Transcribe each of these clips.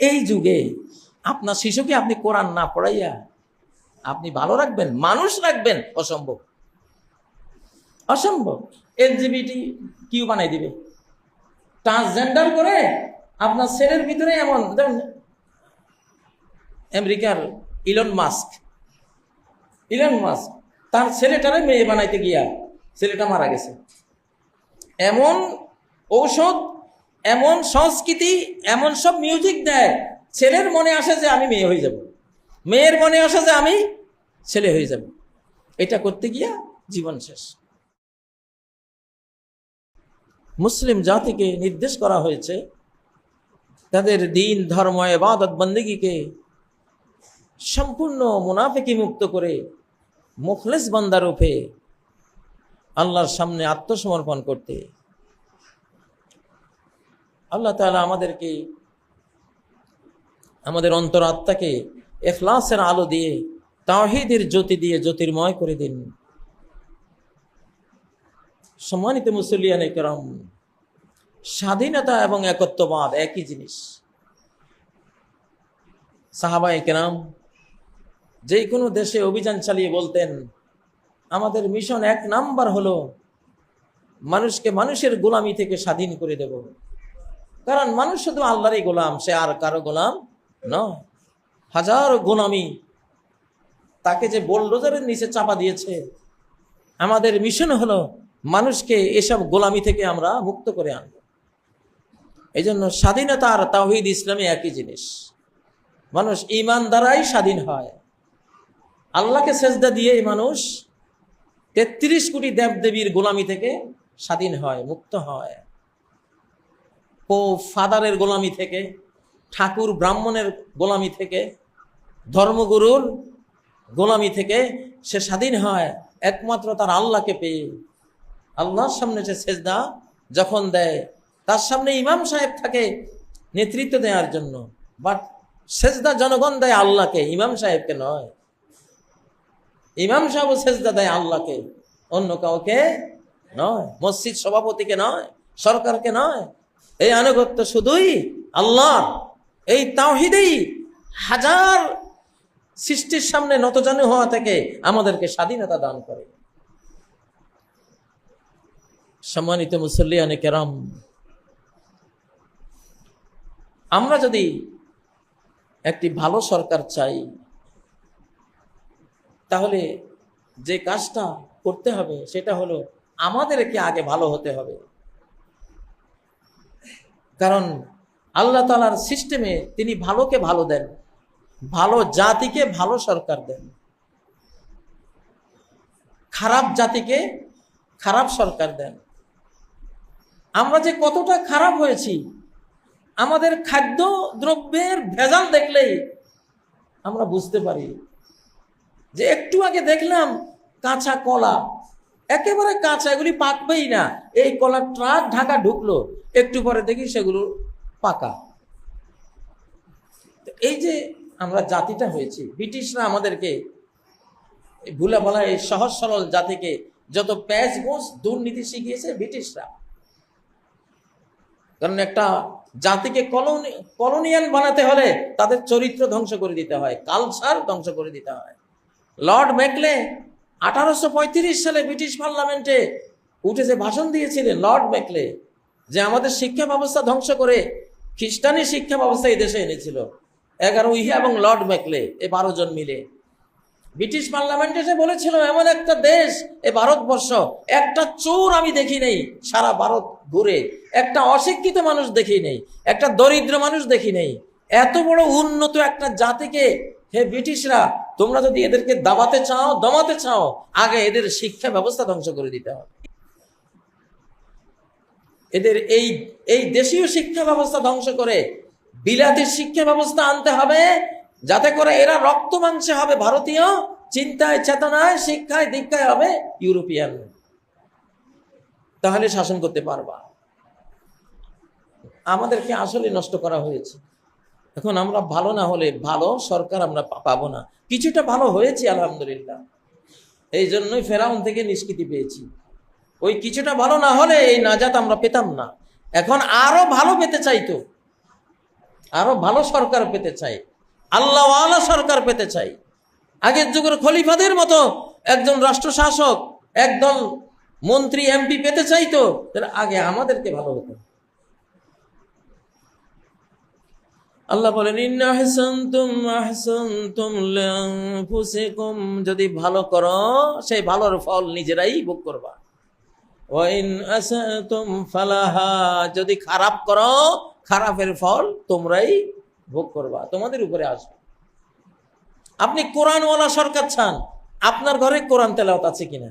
এই যুগে আপনার শিশুকে আপনি কোরআন না পড়াইয়া আপনি ভালো রাখবেন, মানুষ রাখবেন, অসম্ভব। অসম্ভব। এলজিবিটি কিউ বানাই দিবে? ট্রান্সজেন্ডার করে আপনার ছেলের ভিতরে এমন আমেরিকার ইলন মাস্ক ইলন মাস্ক তার ছেলেটারে মেয়ে বানাইতে গিয়া ছেলেটা মারা গেছে। এমন ঔষধ এমন সংস্কৃতি, এমন সব মিউজিক দেয়, ছেলের মনে আসে যে আমি মেয়ে হয়ে যাব। মেয়ের মনে আসে যে আমি ছেলে হয়ে যাব। এটা করতে গিয়া জীবন শেষ। মুসলিম জাতিকে নির্দেশ করা হয়েছে, তাদের দিন, ধর্ম, এবাদত, বন্দিগিকে সম্পূর্ণ মুনাফিকি মুক্ত করে মুখলেস বান্দা রূপে আল্লাহর সামনে আত্মসমর্পণ করতে আল্লাহ তাআলা আমাদেরকে, আমাদের অন্তরাত্মাকে এখলাসের আলো দিয়ে তাহিদের জ্যোতি দিয়ে জ্যোতির্ময় করে দিন। সম্মানিত মুসলিয়ান কেরম, স্বাধীনতা এবং একত্ববাদ একই জিনিস। সাহাবা কেরাম, যে কোনো দেশে অভিযান চালিয়ে বলতেন, আমাদের মিশন এক নাম্বার হলো, মানুষকে মানুষের গোলামি থেকে স্বাধীন করে দেব। কারণ মানুষ শুধু আল্লাহরই গোলাম, সে আর কারও গোলাম নয়। হাজার গোলামি তাকে যে বোলডোজারের নিচে চাপা দিয়েছে। আমাদের মিশন হলো মানুষকে এসব গোলামি থেকে আমরা মুক্ত করে আনব। এই জন্য স্বাধীনতা আর তাওহিদ ইসলামে একই জিনিস। মানুষ ইমান দ্বারাই স্বাধীন হয়। আল্লাহকে সেজদা দিয়ে মানুষ তেত্রিশ কোটি দেবদেবীর গোলামি থেকে স্বাধীন হয়, মুক্ত হয়। ও ফাদারের গোলামি থেকে, ঠাকুর ব্রাহ্মণের গোলামি থেকে, ধর্মগুরুর গোলামি থেকে সে স্বাধীন হয় একমাত্র তার আল্লাহকে পেয়ে। আল্লাহর সামনে সে সেজদা যখন দেয়, তার সামনে ইমাম সাহেব থাকে নেতৃত্ব দেওয়ার জন্য। বাট সেজদা জনগণ দেয় আল্লাহকে, ইমাম সাহেবকে নয়। ইমাম সাহেব সেজদা দেয় আল্লাহকে, অন্য কাউকে নয়। মসজিদ সভাপতিকে নয়, সরকারকে নয়। এই আনুগত্য শুধুই আল্লাহ এই তাওহিদেই হাজার সৃষ্টির সামনে নতজানু হওয়া থেকে আমাদেরকে স্বাধীনতা দান করে। সম্মানিত মুসল্লিয়ানে কেরাম, আমরা যদি একটি ভালো সরকার চাই, তাহলে যে কাজটা করতে হবে সেটা হলো আমাদেরকে আগে ভালো হতে হবে। কারণ আল্লাহ তালার সিস্টেমে তিনি ভালোকে ভালো দেন, ভালো জাতিকে ভালো সরকার দেন। খারাপ জাতিকে খারাপ সরকার দেন। আমরা যে কতটা খারাপ হয়েছি, আমাদের খাদ্য দ্রব্যের ভেজাল দেখলেই আমরা বুঝতে পারি যে একটু আগে দেখলাম কাঁচা কলা একেবারে কাঁচা, এগুলি পাকবেই না। এই কলার ট্রাক ঢাকা ঢুকলো, একটু পরে দেখি সেগুলো পাকা। এই যে আমরা জাতিটা হয়েছি, ব্রিটিশরা আমাদেরকে ভুলা বলা এই সহজ সরল জাতিকে যত প্যাচ গোস দুর্নীতি শিখিয়েছে ব্রিটিশরা। কারণ একটা জাতিকে কলোনি, কলোনিয়াল বানাতে হলে তাদের চরিত্র ধ্বংস করে দিতে হয়, কালচার ধ্বংস করে দিতে হয়। লর্ড ম্যাকলে আঠারোশো পঁয়ত্রিশ সালে ব্রিটিশ পার্লামেন্টে উঠে যে ভাষণ দিয়েছিলেন লর্ড ম্যাকলে যে আমাদের শিক্ষা ব্যবস্থা ধ্বংস করে খ্রিস্টানি শিক্ষা ব্যবস্থা এই দেশে এনেছিল। এগারো ইহা এবং লর্ড ম্যাকলে এ বারো জন মিলে। ব্রিটিশ পার্লামেন্টে এসে বলেছিল, এমন একটা দেশ, এ ভারতবর্ষ, একটা চোর আমি দেখি নেই, সারা ভারত ঘুরে। একটা অশিক্ষিত মানুষ দেখি নেই, একটা দরিদ্র মানুষ দেখি নেই। এত বড় উন্নত একটা জাতিকে হে ব্রিটিশরা তোমরা যদি এদেরকে দাবাতে চাও, দমাতে চাও, আগে এদের শিক্ষা ব্যবস্থা ধ্বংস করে দিতে হবে। এদের এই এই দেশীয় শিক্ষা ব্যবস্থা ধ্বংস করে বিলাতি শিক্ষা ব্যবস্থা আনতে হবে, যাতে করে এরা রক্ত মাংসে হবে ভারতীয়, চিন্তায়, চেতনায়, শিক্ষায়, দীক্ষায় হবে ইউরোপিয়ান। তাহলে শাসন করতে পারবা। আমাদেরকে আসলে নষ্ট করা হয়েছে। এখন আমরা ভালো না হলে ভালো সরকার আমরা পাবো না। কিছুটা ভালো হয়েছে, আলহামদুলিল্লাহ। এই জন্যই ফেরাউন থেকে নিষ্কৃতি পেয়েছি। ওই কিছুটা ভালো না হলে এই নাজাত আমরা পেতাম না। এখন আরও ভালো পেতে চাইতো আরও ভালো সরকার পেতে চাই। আল্লাহওয়ালা সরকার পেতে চাই। আগের যুগের খলিফাদের মতো একজন রাষ্ট্র শাসক একদল মন্ত্রী, এমপি পেতে চাইতো, তাহলে আগে আমাদেরকে ভালো হতো। আল্লাহ বলেন যদি ভালো করো, সেই ভালোর ফল নিজেরাই ভোগ করবা। ফালাহা। যদি খারাপ করো, খারাপের ফল তোমরাই ভোগ করবা, তোমাদের উপরে আসবে। আপনি কোরআনওয়ালা সরকার চান, আপনার ঘরে কোরআন তেলাওয়াত আছে কিনা?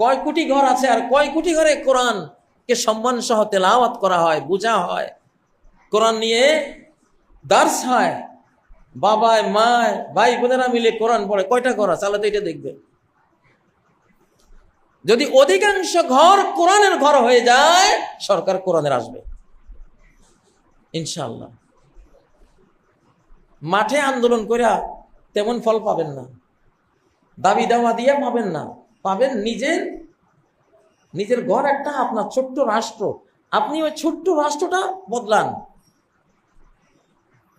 কয় কোটি ঘর আছে আর কয় কোটি ঘরে কোরআন কে সম্মান সহ তেলাওয়াত করা হয়, বোঝা হয়। কোরআন নিয়ে দার্স হয়। বাবায়, মায়, ভাই বোনেরা মিলে কোরআন পড়ে। কয়টা ঘর আছে? আল্লাহ এটা দেখবে। যদি অধিকাংশ ঘর কোরআনের ঘর হয়ে যায়, সরকার কোরআনের আসবে। ইনশাল্লাহ মাঠে আন্দোলন করে তেমন ফল পাবেন না। দাবি দাওয়া দিয়ে পাবেন না। পাবেন নিজের নিজের ঘর একটা, আপনার ছোট্ট রাষ্ট্র। আপনি ওই ছোট্ট রাষ্ট্রটা বদলান।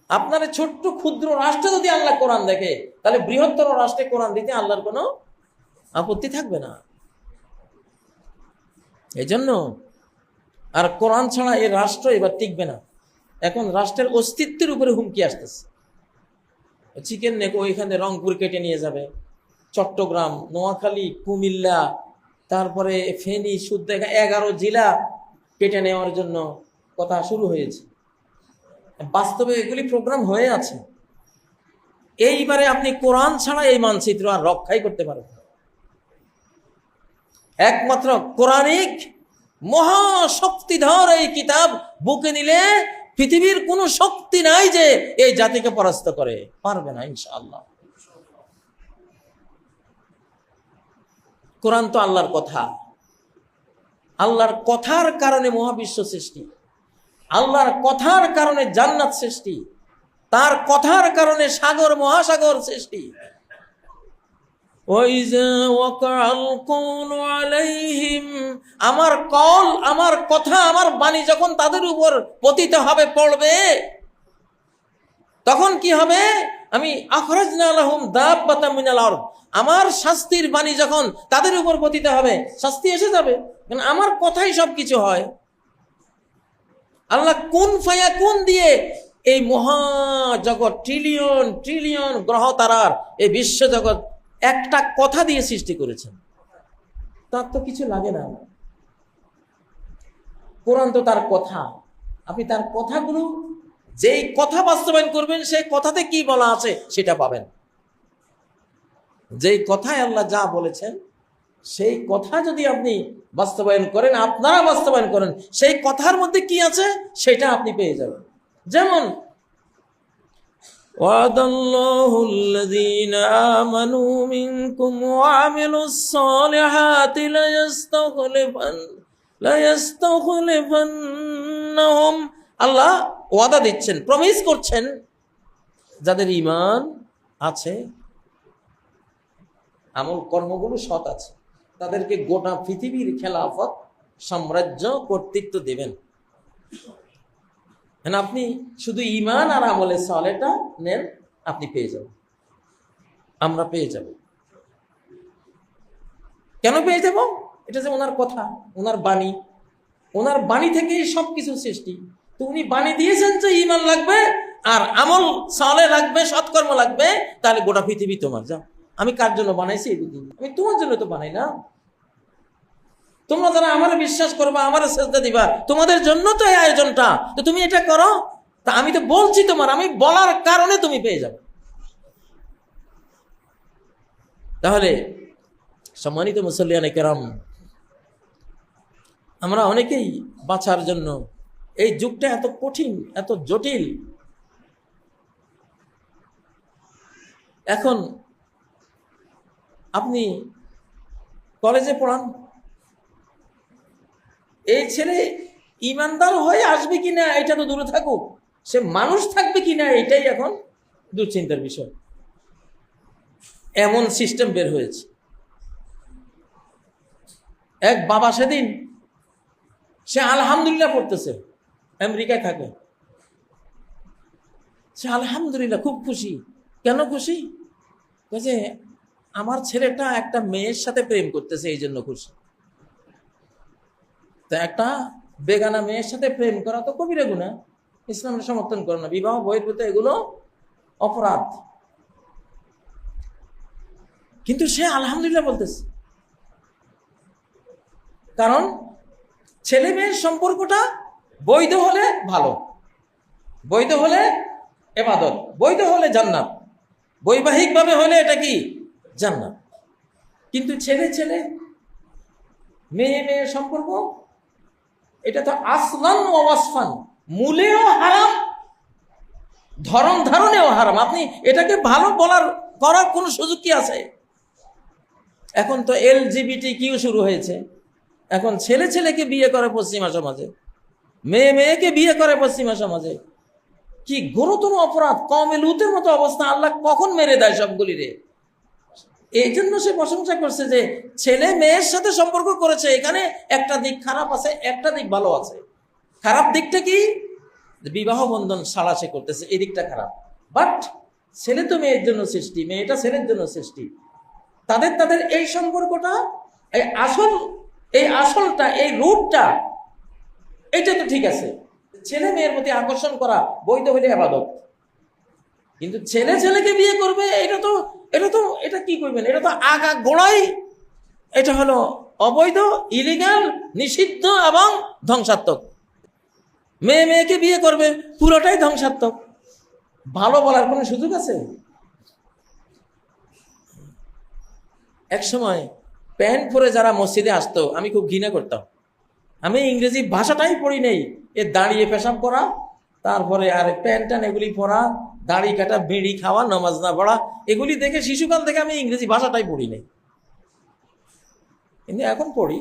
আপনার ছোট্ট ক্ষুদ্র রাষ্ট্রে যদি আল্লাহ কোরআন দেখে, তাহলে বৃহত্তর রাষ্ট্রে কোরআন দিতে আল্লাহর কোনো আপত্তি থাকবে না। এই জন্য আর কোরআন ছাড়া এই রাষ্ট্র এবার টিকবে না। এখন রাষ্ট্রের অস্তিত্বের উপরে হুমকি আসতেছে। চিকেন নেকো ওইখানে রংপুর কেটে নিয়ে যাবে। চট্টগ্রাম, নোয়াখালী, কুমিল্লা তারপরে ফেনী শুদ্ধ এগারো জেলা কেটে নেওয়ার জন্য কথা শুরু হয়েছে। বাস্তবে এগুলি প্রোগ্রাম হয়ে আছে। এইবারে আপনি কোরআন ছাড়া এই মানচিত্র আর রক্ষাই করতে পারবেন না। একমাত্র কোরআনিক মহাশক্তিধর এই কিতাব বুকে নিলে পৃথিবীর কোনো শক্তি নাই যে এই জাতিকে পরাস্ত করে। পারবে না, ইনশাআল্লাহ। কোরআন তো আল্লাহর কথা। আল্লাহর কথার কারণে মহাবিশ্ব সৃষ্টি। আল্লাহর কথার কারণে জান্নাত সৃষ্টি। তার কথার কারণে সাগর, মহাসাগর সৃষ্টি। আমার কল, আমার কথা, আমার বাণী যখন তাদের উপর পতিত হবে, পড়বে, তখন কি হবে? আমি আরদ। আমার শাস্তির বাণী যখন তাদের উপর পতিত হবে, শাস্তি এসে যাবে। আমার কথাই সব কিছু হয়। আল্লাহ কোন ফায়া কোন দিয়ে এই মহা জগৎ ট্রিলিয়ন ট্রিলিয়ন গ্রহ তারার এই বিশ্ব জগৎ একটা কথা দিয়ে সৃষ্টি করেছেন? তার তো কিছু লাগে না। কোরআন তো তার কথা। আপনি তার কথাগুলো যেই কথা বাস্তবায়ন করবেন সেই কথাতে কি বলা আছে সেটা পাবেন যেই কথায় আল্লাহ যা বলেছেন সেই কথা যদি আপনি বাস্তবায়ন করেন আপনারা বাস্তবায়ন করেন সেই কথার মধ্যে কি আছে সেটা আপনি পেয়ে যাবেন যেমন وعد الله الذين آمنوا منكم وعملوا الصالحات ليستخلفن ليستخلفنهم আল্লাহ ওয়াদা দিচ্ছেন প্রমিস করছেন যাদের ইমান আছে, আমল কর্মগুলো সৎ আছে, তাদেরকে গোটা পৃথিবীর খেলাফত সাম্রাজ্য কর্তৃত্ব দেবেন। মানে আপনি শুধু ইমান আর আমলে সলেটা নেন, আপনি পেয়ে যাবেন। আমরা পেয়ে যাব। কেন পেয়ে যাব? এটা যে ওনার কথা, ওনার বাণী। ওনার বাণী থেকেই সব কিছু সৃষ্টি। তো উনি বাণী দিয়েছেন যে ইমান লাগবে, আর আমল সালে লাগবে, সৎকর্ম লাগবে, তাহলে গোটা পৃথিবী তোমার। যাও, আমি কার জন্য বানাইছি আমি তোমার জন্য তো বানাই না। তোমরা যারা আমার বিশ্বাস করবা, আমার শ্রদ্ধা দিবা, তোমাদের জন্য তো এই আয়োজনটা। তো তুমি এটা করো, তা আমি তো বলছি তোমার, আমি বলার কারণে তুমি পেয়ে যাবে। তাহলে, সম্মানিত মুসল্লিয়ান কেরাম, আমরা অনেকেই বাঁচার জন্য এই যুগটা এত কঠিন, এত জটিল। এখন আপনি কলেজে পড়ান, এই ছেলে ইমানদার হয়ে আসবে কিনা এটা তো দূরে থাকুক, সে মানুষ থাকবে কিনা এটাই এখন দুশ্চিন্তার বিষয়। এমন সিস্টেম বের হয়েছে। এক বাবা সেদিন, সে আলহামদুলিল্লাহ পড়তেছে। আমেরিকায় থাকে। সে আলহামদুলিল্লাহ খুব খুশি। কেন খুশি? যে আমার ছেলেটা একটা মেয়ের সাথে প্রেম করতেছে, এই জন্য খুশি। তো একটা বেগানা মেয়ের সাথে প্রেম করা তো কবিরা গুণা ইসলামের সমর্থন করে না। বিবাহ, বহির্ভূত এগুলো অপরাধ। কিন্তু সে আলহামদুলিল্লাহ বলতেছে। কারণ ছেলে মেয়ের সম্পর্কটা বৈধ হলে ভালো, বৈধ হলে এবাদত বৈধ হলে জান্নাত, বৈবাহিকভাবে হলে এটা কি? জান্নাত। কিন্তু ছেলে ছেলে, মেয়ে মেয়ে সম্পর্ক, এটা তো আসলান ওয়াসফান, মূলেও হারাম ধরন ধারণেও হারাম। আপনি এটাকে ভালো বলার, করার কোনো সুযোগ কি আছে? এখন তো এল জিবিটি কিউ শুরু হয়েছে। এখন ছেলে ছেলেকে বিয়ে করে পশ্চিমা সমাজে। মেয়ে মেয়েকে বিয়ে করে পশ্চিমা সমাজে। কি গুরুতর অপরাধ কমে লুতের মতো অবস্থা, আল্লাহ কখন মেরে দেয় সবগুলি রে এই জন্য সে প্রশংসা করছে যে, ছেলে মেয়ের সাথে সম্পর্ক করেছে, এখানে একটা দিক খারাপ আছে, একটা দিক ভালো আছে। খারাপ দিকটা কি? বিবাহ বন্ধন সাড়া সে করতেছে, এই দিকটা খারাপ। বাট ছেলে তো মেয়ের জন্য সৃষ্টি, মেয়েটা ছেলের জন্য সৃষ্টি। তাদের তাদের এই সম্পর্কটা, এই আসল, এই আসলটা, এই রূপটা এটা তো ঠিক আছে। ছেলে মেয়ের প্রতি আকর্ষণ করা বৈধ হইলে আবাদত। কিন্তু ছেলে ছেলেকে বিয়ে করবে, এটা তো এটা তো, এটা কি করবেন এটা তো আগা গোড়াই, এটা হলো অবৈধ ইলিগাল নিষিদ্ধ এবং ধ্বংসাত্মক। মেয়ে মেয়েকে বিয়ে করবে, পুরোটাই ধ্বংসাত্মক। ভালো বলার কোনো সুযোগ আছে? এক সময় প্যান্ট পরে যারা মসজিদে আসতো, আমি খুব ঘৃণা করতাম। আমি ইংরেজি ভাষাটাই পড়ি নেই। এ দাঁড়িয়ে পেশাব করা, তারপরে আর প্যান্ট ট্যান এগুলি পরা দাড়ি কাটা, বিড়ি খাওয়া, নামাজ না পড়া, এগুলি দেখে শিশুকাল থেকে আমি ইংরেজি ভাষাটাই পড়ি নেই। কিন্তু এখন পড়ি।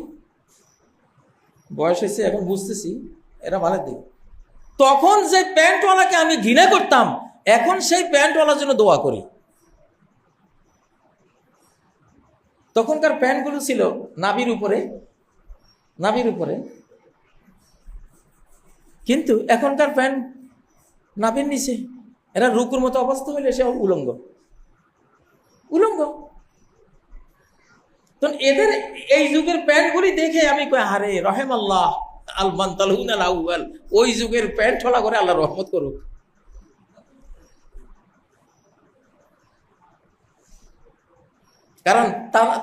বয়স হয়েছে, এখন বুঝতেছি, এটা ভালো দিক। তখন যে প্যান্টওয়ালাকে আমি ঘৃণা করতাম, এখন সেই প্যান্টওয়ালার জন্য দোয়া করি। তখনকার প্যান্টগুলো ছিল নাভির উপরে নাভির উপরে। কিন্তু এখনকার প্যান্ট নাভির নিচে, এরা রুকুর মতো অবস্থা হইলে সে উলঙ্গ। উলঙ্গ। তো এদের এই যুগের প্যান্টগুলি দেখে আমি কই, আরে রহেম আল্লাহ, আল আউয়াল, ওই যুগের প্যান্ট ঠোলা করে আল্লাহ রহমত করুক। কারণ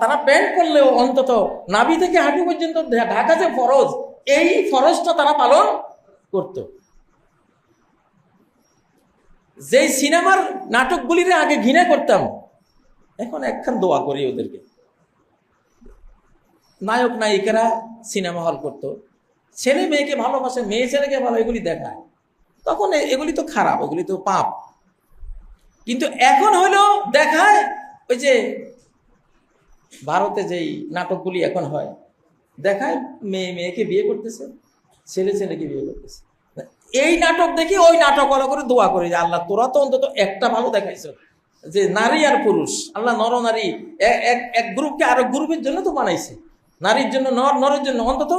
তারা প্যান্ট করলেও অন্তত নাভি থেকে হাঁটু পর্যন্ত ঢাকা যে ফরজ, এই ফরজটা তারা পালন করত। যেই সিনেমার নাটকগুলিরে আগে ঘৃণা করতাম, এখন একখান দোয়া করি ওদেরকে। নায়ক, নায়িকারা সিনেমা হল করত। ছেলে মেয়েকে ভালোবাসে, মেয়ে ছেলেকে ভালো, এগুলি দেখায়। তখন এগুলি তো খারাপ, এগুলি তো পাপ। কিন্তু এখন হলো দেখায় ওই যে ভারতে যেই নাটকগুলি এখন হয়, দেখায় মেয়ে, মেয়েকে বিয়ে করতেছে, ছেলে ছেলেকে বিয়ে করতেছে। এই নাটক দেখি ওই নাটক ওরা করে দোয়া করে যে, আল্লাহ তোরা তো অন্তত একটা ভালো দেখাইছ, যে নারী আর পুরুষ, আল্লাহ নর নারী এক গ্রুপকে আরেক গ্রুপের জন্য তো বানাইছে। নারীর জন্য, নর, নরের জন্য অন্তত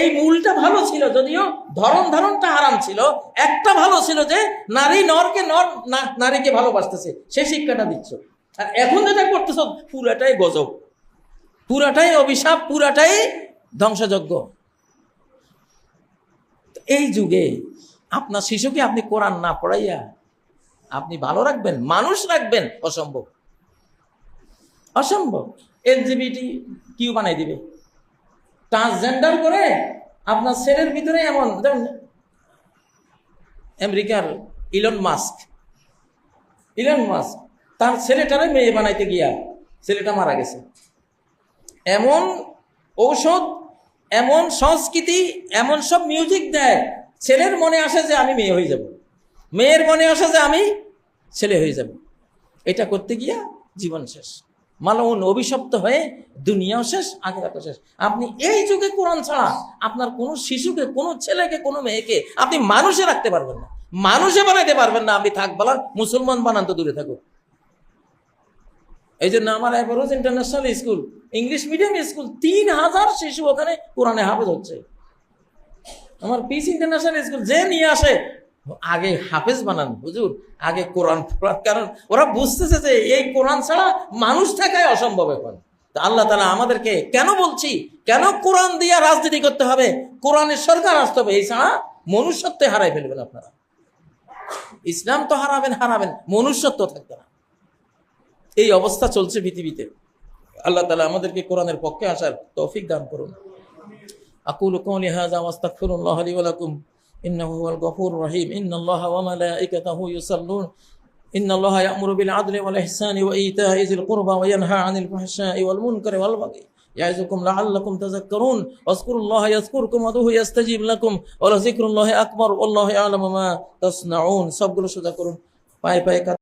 এই মূলটা ভালো ছিল যদিও ধরন ধারণটা আরাম ছিল, একটা ভালো ছিল যে নারী নরকে নর নারীকে ভালোবাসতেছে সেই শিক্ষাটা দিচ্ছ। আর এখন যেটা করতেছ, পুরাটাই গজব। পুরাটাই অভিশাপ, পুরাটাই ধ্বংসযজ্ঞ। এই যুগে আপনার শিশুকে আপনি কোরআন না পড়াইয়া আপনি ভালো রাখবেন, মানুষ রাখবেন, অসম্ভব। অসম্ভব। এলজিবিটি কিউ বানাই দিবে। ট্রান্সজেন্ডার করে আপনার ছেলের ভিতরে এমন যেমন আমেরিকার ইলন মাস্ক ইলন মাস্ক তার ছেলেটারে মেয়ে বানাইতে গিয়া ছেলেটা মারা গেছে। এমন ঔষধ, এমন সংস্কৃতি, এমন সব মিউজিক দেয়, ছেলের মনে আসে যে আমি মেয়ে হয়ে যাব। মেয়ের মনে আসে যে আমি ছেলে হয়ে যাব। এটা করতে গিয়া জীবন শেষ। মালউন অভিশপ্ত হয়ে দুনিয়াও শেষ, আখেরাতও শেষ। আপনি এই যুগে কোরআন ছাড়া আপনার কোনো শিশুকে, কোনো ছেলেকে, কোনো মেয়েকে আপনি মানুষে রাখতে পারবেন না। মানুষে বানাইতে পারবেন না। আপনি থাক বলার, মুসলমান বানান তো দূরে থাকুক। এই জন্য আমার Everose international school English medium school তিন হাজার শিশু ওখানে কোরআনে হাফেজ হচ্ছে। আমার পিস ইন্টারন্যাশনাল স্কুল যে নিয়ে আসে, আগে হাফেজ বানান, হুজুর। আগে কোরআন কারণ, ওরা বুঝতেছে যে এই কোরআন ছাড়া মানুষ থাকাই অসম্ভব এখন। আল্লাহ তালা আমাদেরকে কেন বলছি, কেন কোরআন দিয়ে রাজনীতি করতে হবে? কোরআনের সরকার আসতে হবে, এই ছাড়া মনুষ্যত্বে হারাই ফেলবেন আপনারা। ইসলাম তো হারাবেন হারাবেন, মনুষ্যত্ব থাকবে না। এই অবস্থা চলছে পৃথিবীতে আল্লাহ তালা আমাদেরকে কোরআনের পক্ষে আসার তৌফিক দান করুন أقول قولي هذا واستغفر الله لي ولكم إنه هو الغفور الرحيم إن الله وملائكته يصلون إن الله يأمر بالعدل والإحسان وإيتاء ذي القربى وينهى عن الفحشاء والمنكر والبغي يعظكم لعلكم تذكرون واذكروا الله يذكركم وادعوه يستجيب لكم ولذكر الله أكبر والله يعلم ما تصنعون সবগুলো সোজা করুন পায়ে পায়ে কাঁধ